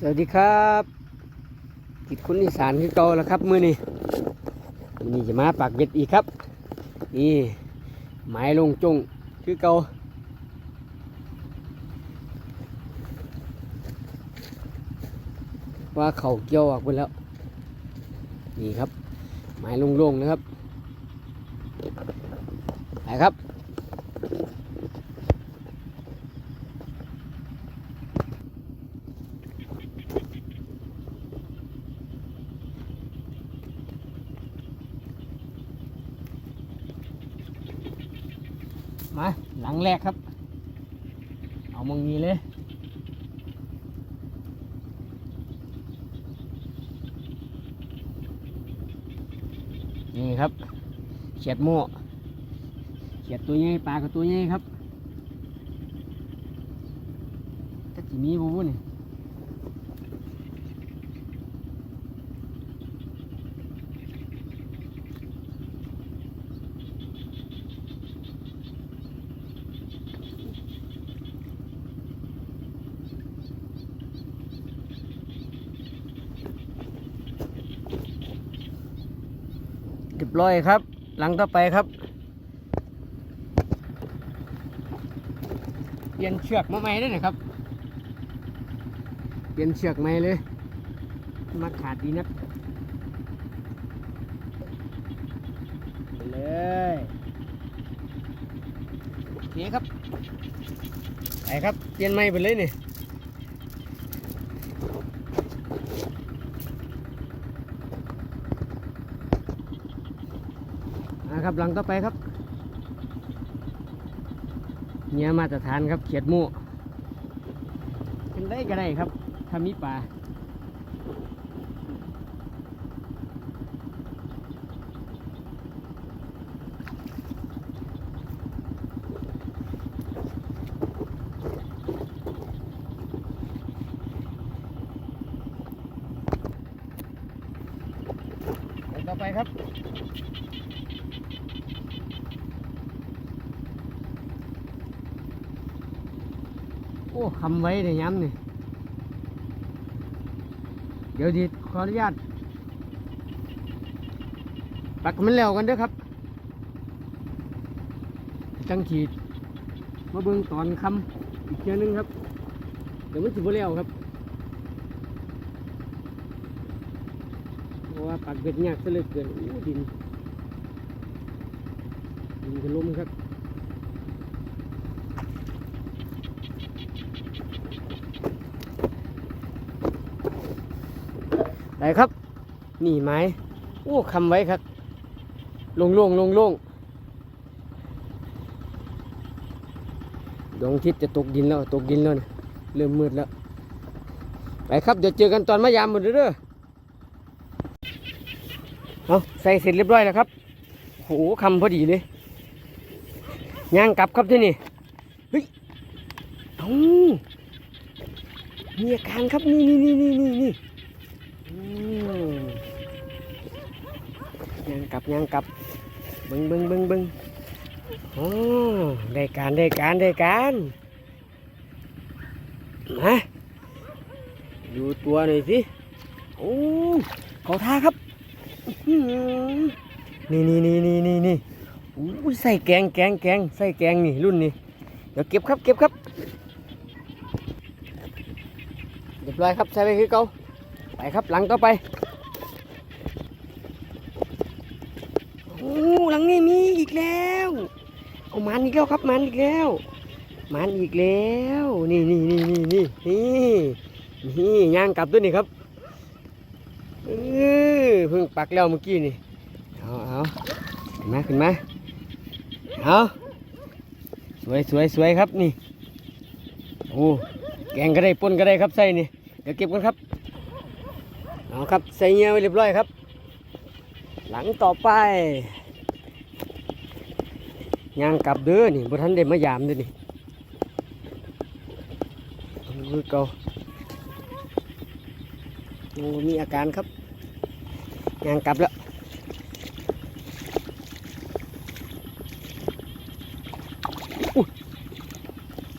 สวัสดีครับกิดคุณอีสานคือเก่าแล้วครับมือนี้มือนี้จะมาปากเบ็ดอีกครับ นี่หมายลงจงคือเก่าว่าเขาเกี่ยวออกไปแล้ว นี่ครับหมายลงๆนะครับไปครับ มาหลัง แรกครับ เอามองนี้เลยนี่ครับเฉียดโม่เฉียดตัวใหญ่ปลากับตัวใหญ่ครับถ้าจีมีบูบูนี่ บร้อยครับ หลังต่อไปครับ เปลี่ยนเชือกมาใหม่ได้หน่อยครับ เปลี่ยนเชือกใหม่เลย มาขาดดีนักเลยโอเคครับ ไปครับ เปลี่ยนใหม่ไปเลยนี่ ครับหลังต่อไปครับเนี่ยมาตรฐานครับเขียดหมูเป็นได้ก็ได้ครับถ้ามีปลาต่อไปครับ อ้คำไว้ในย้ำนี่เดี๋ยวดีขออนุญาตปักมันแล้วกันเด้อครับ จังขีดมาเบิ่งตอนคำอีกเทียหนึงครับ เดี๋ยวมันจะบ่แล้วครับเพราะว่าปักเบ็ดยากซะเหลือเกินดินดินจะล้มครับ ไหน ครับ นี่ไม้โอ้คำไว้ครับ ลงลงลงลงดวงอาทิตย์จะตกดินแล้วตกดินแล้วนะเริ่มมืดแล้ว ไปครับเดี๋ยวเจอกันตอนมายามหมดเด้อเอาใส่เสร็จเรียบร้อยแล้วครับโหคำพอดีเลยย่างกลับครับที่นี่เฮ้ยเอามีอาการครับนี่นี่นี่นี่นี่ ย่างกลับย่างกลับบึงบึงบึงบึงโอ้ได้การได้การได้การมาดูตัวหน่อยสิโอ้ขอท่าครับนี่นี่นี่นี่นี่นี่โอ้ใส่แกงแกงแกงใส่แกงนี่รุ่นนี้เดี๋ยวเก็บครับเก็บครับเรียบร้อยครับใส่ไปคือเก่า ไปครับหลังต่อไปโอ้หลังนี้มีอีกแล้วเอามันอีกแล้วครับมันอีกแล้ว มันอีกแล้ว นี่นี่นี่นี่นี่นี่นี่ย่างกลับด้วยนี่ครับเออเพิ่งปักแล้วเมื่อกี้นี่เอาเอาขึ้นมาขึ้นมาเอาสวยสวยสวยครับนี่โอ้แกงก็ได้ป่นก็ได้ครับใส่นี่เดี๋ยวเก็บกันครับ เอาครับใส่เงี้ยไว้เรียบร้อยครับ หลังต่อไปยางกลับเด้อนี่บุทันได้มายามเด้อนี่คือเก่ายังบ่มีอาการครับยางกลับแล้ว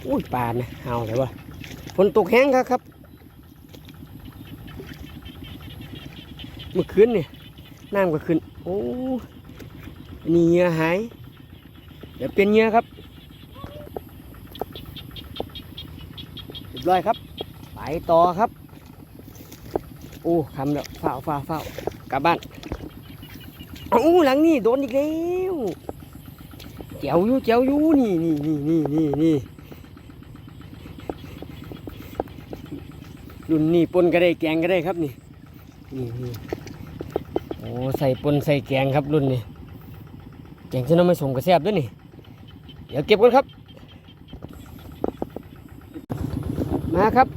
อุ้ยปลานะเอาเลยวะฝนตกแห้งครับครับ มื่อคืนนี่ยน้ำก็ขึ้น โอ้นี่เหงื่อหาย เดี๋ยวเปลี่ยนเหงื่อครับเรียบร้อยครับ ไปต่อครับ โอ้คำแล้วฝ้าฝ้าฝ้ากลับบ้านเอ้หลังนี่โดนอีกแล้วเจียวอยู่เจียวอยู่นี่นี่นี่นี่นี่นี่รุ่นนี่ปนก็ได้แกงก็ได้ครับนี่นี่นี่ อ้ใส่ปนใส่แกงครับรุ่นนี้แกงจะน้ำไม่สมกระแซบด้วยนี่ เดี๋ยวเก็บกันครับ มาครับ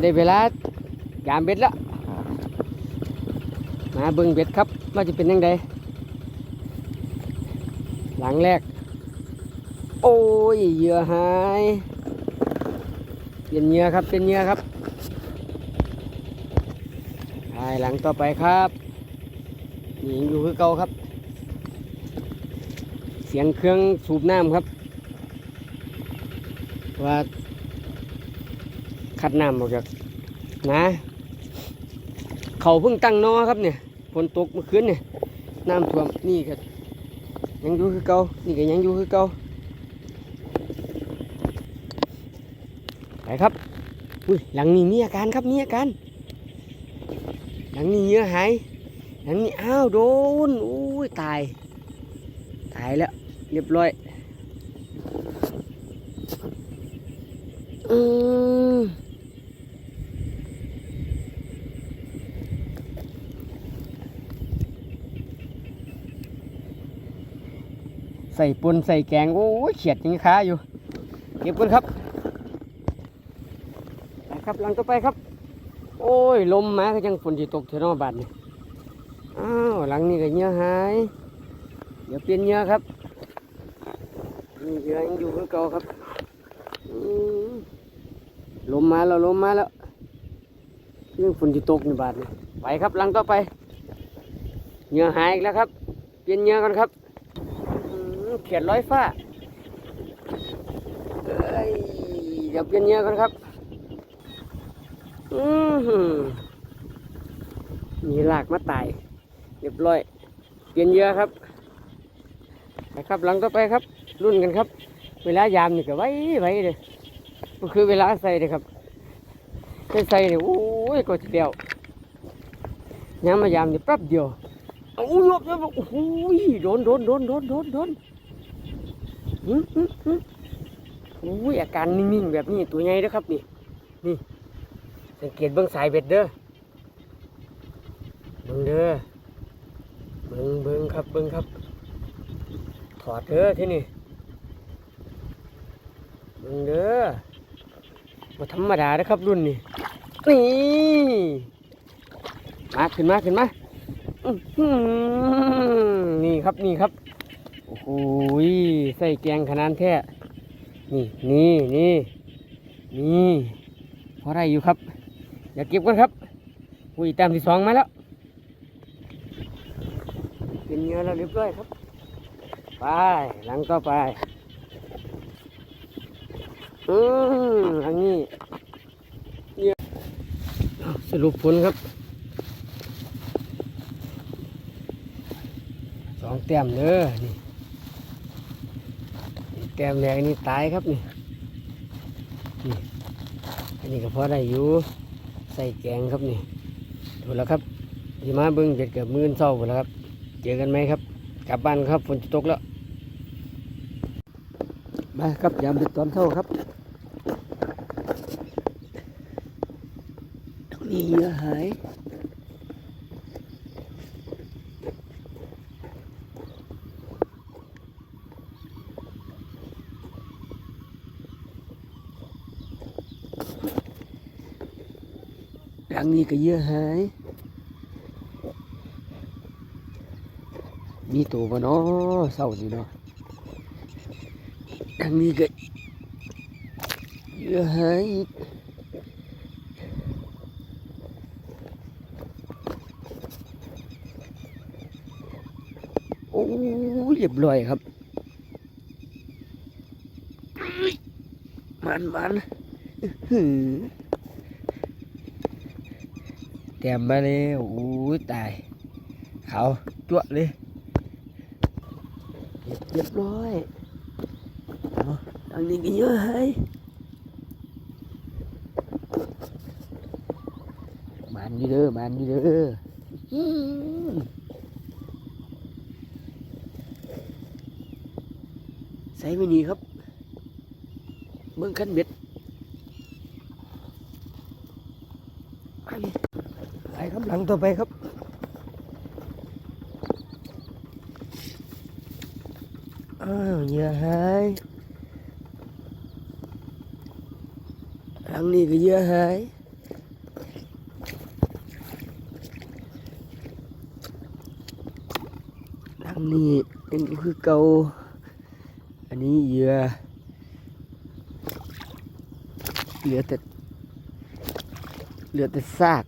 ได้เวลายามเบ็ดแล้วมาเบิ่งเบ็ดครับว่าจะเป็นยังไงหลังแรก โอ้ยเหยื่อหายเป็นเหยื่อครับเป็นเหยื่อครับหายหลังต่อไปครับ ยังอยู่คือเก่าครับ เสียงเครื่องสูบน้ำครับ ว่าคัดน้ำออกจากนะ เขาเพิ่งตั้งนอครับเนี่ยฝนตกเมื่อคืนเนี่ยน้ำท่วมนี่ก็ยังอยู่คือเก่านี่ก็ยังอยู่คือเก่าไปครับอุ้ยหลังนี้มีอาการครับมีอาการหลังนี้เนื้อหาย หลังนี้อ้าวโดนอุ้ยตาย ตายแล้ว เรียบร้อยอืมใส่ปนใส่แกง โอ้ยเขียดยังค้าอยู่ เก็บกันครับไปครับหลังต่อไปครับ โอ้ย ลมมาก็ยังฝนจะตกเทานอบาดนี่อ้าว หลังนี้ก็เนื้อหาย เดี๋ยวเปลี่ยนเนื้อครับนี่เนื้อยังอยู่คือเก่าครับอืมลมมาแล้วลมมาแล้วเรื่องฝนจะตกในบาดนี่ไปครับหลังต่อไปเนื้อหายอีกแล้วครับ เปลี่ยนเนื้อกันครับเขียนร้อยฟ้าเอ้ยเดี๋ยวเปลี่ยนเหงื่อกันครับอือหือมีลากมาตาย เรียบร้อย เปลี่ยนเยื่อครับไปครับหลังต่อไปครับรุ่นกันครับ เวลายามนี่ก็ไว้ไว้เลยก็คือเวลาใส่เลยครับใส่ใส่เนี่ยโอ้ยก็จะเดียวยามมายามนี่แป๊บเดียวเอาหลบแล้วโอ้โหโดนโดนโดนโดนโดนโดนหึหึหึโอ้ยอาการนิ่งๆแบบนี้ตัวใหญ่เด้อครับนี่นี่สังเกตเบื้องสายเบ็ดเด้อเบิ้งเด้อ เบิ้งเบิ้งครับเบิ้งครับ ถอดเด้อที่นี่เบิ้งเด้อบ่ธรรมดาเด้ครับรุ่นนี้นี่มาขึ้นมาขึ้นมาอืนี่ครับนี่ครับโอ้โหยใส่แกงขนาดแท้นี่นี่นี่นี่พอได้อยู่ครับ อย่าเก็บกันครับอุ้ยต้มที่สองมาแล้ว เป็นเนื้อแล้วเรียบร้อยครับ ไป หลังก็ไปอืมอันนี้เนี่ยอ้สรุปผลครับสองแต้มเด้อนี่นี่แต้มแรกนี่ตายครับนี่นี่อันนี้ก็พอได้อยู่ใส่แกงครับนี่ดูแล้วครับที่มาเบิ้งเบ็ดเกือบมื่นเศร้าหมดแล้วครับ เจอกันไหมครับ กลับบ้านครับฝนจะตกแล้ว มาครับยามเบ็ดตอนเท่าครับตรงนี้เหยื่อหายหลังนี้ก็เยอะหาย มีตัวบ่เนาะเศร้าสิเนาะหลังนี้ก็เยอะหายโอ้เรียบร้อยครับ มันมันเตรียมมาแล้วอู้ยตาย เขาจั่วเลย เรียบเรียบร้อยเอาทางนี้ก็เยอะเฮ้ยมันอยู่เด้อมันอยู่เด้ออื้อใส่ไม่หนีครับ เบิ่งคันเบ็ดไปไปครับหลังต่อไปครับ อ้าว เยื่อหายหลังนี้ก็เยื่อหายหลังนี้เป็นคือเก่าอันนี้เยื่อเหลือแต่เหลือแต่ซาก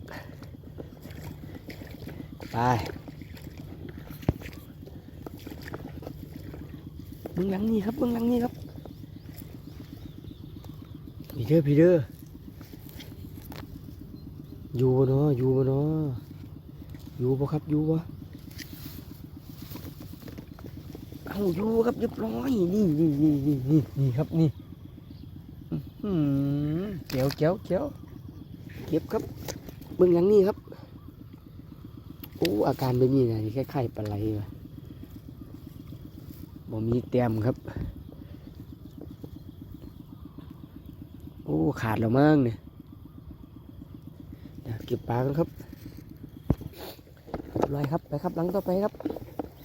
ไป มึงหลังนี่ครับมึงหลังนี่ครับพี่เด้อพี่เด้ออยู่บ่เนาะอยู่บ่เนาะอยู่บ่ครับอยู่บ่เอาอยู่ครับเรียบร้อยนี่นี่นี่นี่นี่นี่ครับนี่อืมเจียวเจียวเจียวเก็บครับเบื้องหลังนี่ครับโอ้อาการเป็นยังไงคล้ายๆปลาไหลวะ บ่มีเต็มครับ โอ้ ขาดแล้วมั้งเนี่ยเดี๋ยเก็บปลากันครับเรียบร้อยครับไปครับหลังต่อไปครับ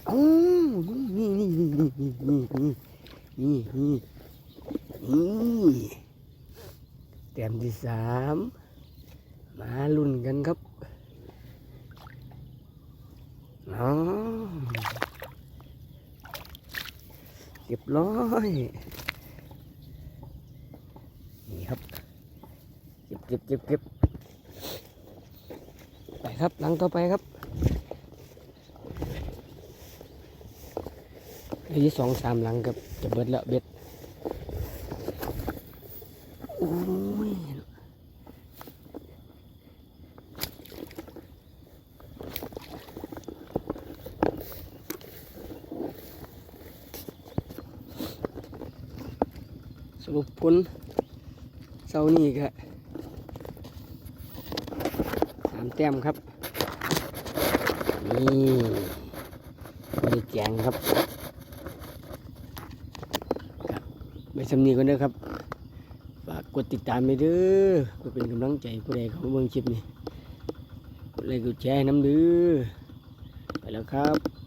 อ้าวนี่นี่นี่นี่นี่นี่นี่นี่นี่นี่แต้มที่สามมาลุ้นกันครับน้อง เรียบร้อยนี่ครับเก็บเก็บเก็บเก็บไปครับหลังต่อไปครับเหลืออยู่สองสามหลังครับจะเบิดแล้วเบ็ดอู้ รุปผลเสาร์นี้ก็สามแต้มครับ นี่บริแจงครับไปสำนีกันเด้อครับ ฝากกดติดตามไปเด้อเพื่อเป็นกำลังใจผู้ใดเขาเบิ่งคลิปนี้กดไลค์กดแชร์น้ำเด้อไปแล้วครับ